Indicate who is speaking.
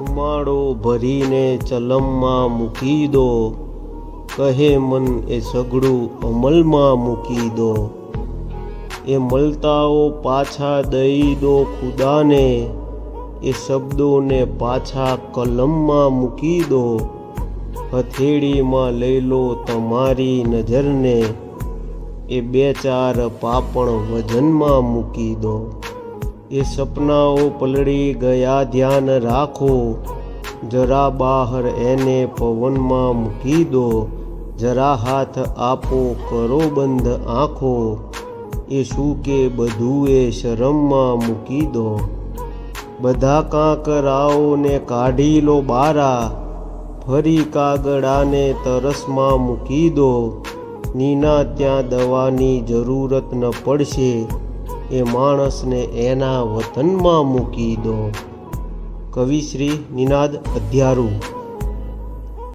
Speaker 1: ધુમાડો ભરીને ચલમમાં મૂકી દો. કહે મન એ સઘળું અમલમાં મૂકી દો. એ મળતાઓ પાછા દઈ દો ખુદાને. એ શબ્દોને પાછા કલમમાં મૂકી દો. હથેળીમાં લઈ લો તમારી નજરને. એ બે ચાર પાપણ વજનમાં મૂકી દો. એ સપનાઓ પલળી ગયા, ધ્યાન રાખો. જરા બહાર એને પવનમાં મૂકી દો. જરા હાથ આપો, કરો બંધ આંખો. એ શું કે બધું એ શરમમાં મૂકી દો. બધા કાંકરાઓને કાઢી લો બારા. ફરી કાગડાને તરસમાં મૂકી દો. નીના ત્યાં દવાની જરૂરત ન પડશે. એ માણસને એના વતનમાં મૂકી દો. કવિશ્રી નિનાદ અધ્યારું.